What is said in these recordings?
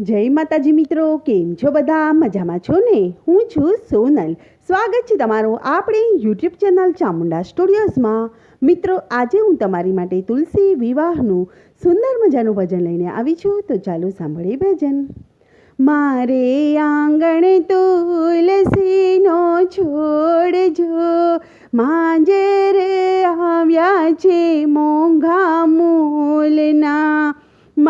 જય માતાજી મિત્રો, કેમ છો બધા? મજામાં છો ને? હું છું સોનલ. સ્વાગત છે તમારું આપણી યુટ્યુબ ચેનલ ચામુંડા સ્ટુડિયોઝમાં. મિત્રો, આજે હું તમારી માટે તુલસી વિવાહનું સુંદર મજાનું ભજન લઈને આવી છું. તો ચાલો સાંભળીએ ભજન. મારે આંગણે તુલસીનો છોડ જો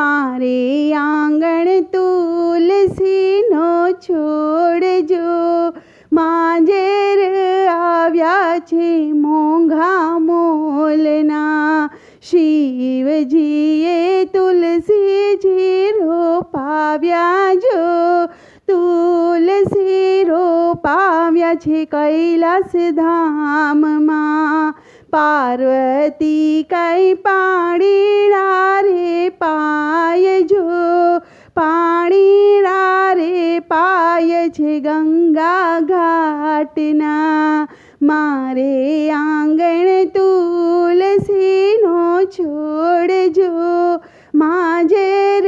મારે આંગણ તુલસીનો છોડજો. માંજેર આવ્યા છે મોંઘા મોલના. શિવજીએ તુલસીજી છે કૈલાસ ધામમાં પાર્વતી કઈ પાણીડા રે પાય જો? પાણીડા રે પાય છે ગંગા ઘાટના. મારે આંગણ તુલસીનો છોડજો માજેર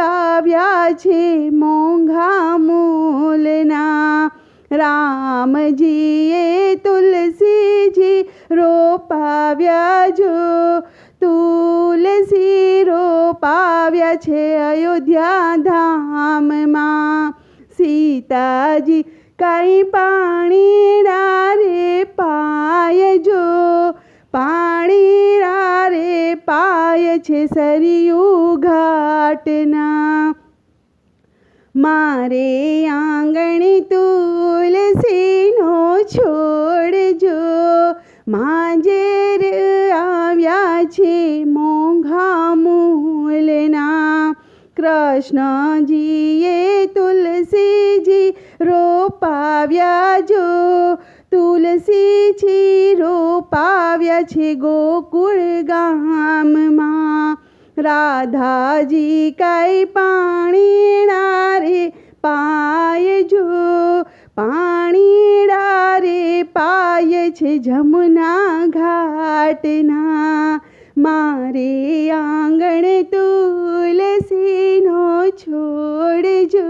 આવ્યા છે મોંઘા રામજીએ તુલસીજી રોપાવ્યા જો તુલસી રોપાવ્યા છે અયોધ્યા ધામમાં સીતાજી કાંઈ પાણી રે પાય જો પાણી રે પાય છે સરિયું ઘાટના. મારે આંગણે તુલસીનો માંજેર આવ્યા છે મોંઘા મૂલના. કૃષ્ણજીએ તુલસીજી રોપાવ્યા જો. તુલસીજી રોપાવ્યા છે ગોકુળ ગામમાં. રાધાજી કાંઈ પાણી રે પાય જો રે પાય છે જમુના ઘાટના. મારે આંગણ તુલસીનો છોડ જો.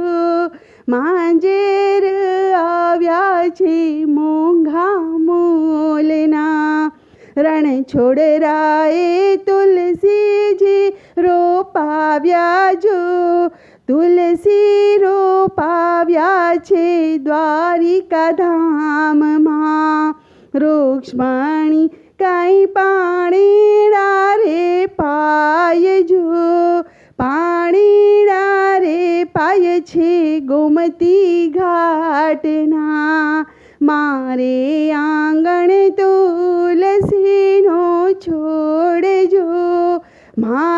માંજેર આવ્યા છે મોંઘા મોલના. રણ છોડરાએ તુલસીજી રોપાવ્યા જો. તુલસી રોપાવ્યા છે દ્વારિકા ધામમાં રૂક્ષ્મણી કાંઈ પાણીડા રે પાય જો. પાણીડા રે પાય છે ગોમતી ઘાટના. મારે આંગણ તુલસીનો છોડ જો. માંજેર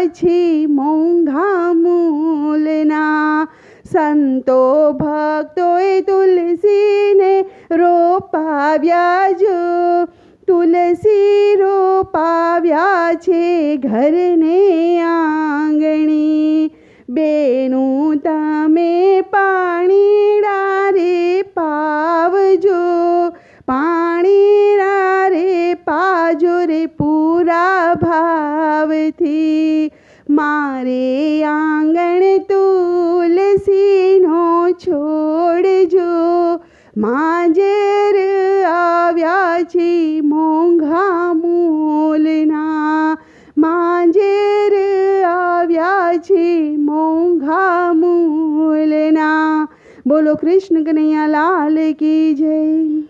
આવ્યા છે મોંઘા મૂલના. સંતો ભક્તોએ તુલસીને રોપાવ્યા જો. તુલસી રોપાવ્યા છે ઘરને આંગણી. બેનું તમે ભાવથી મારે આંગણ તુલસીનો છોડજો. માંજેર આવ્યા છે મોંઘા મૂલના. માંજેર આવ્યા છે મોંઘા મૂલના. બોલો કૃષ્ણ કનૈયા લાલ કી જય.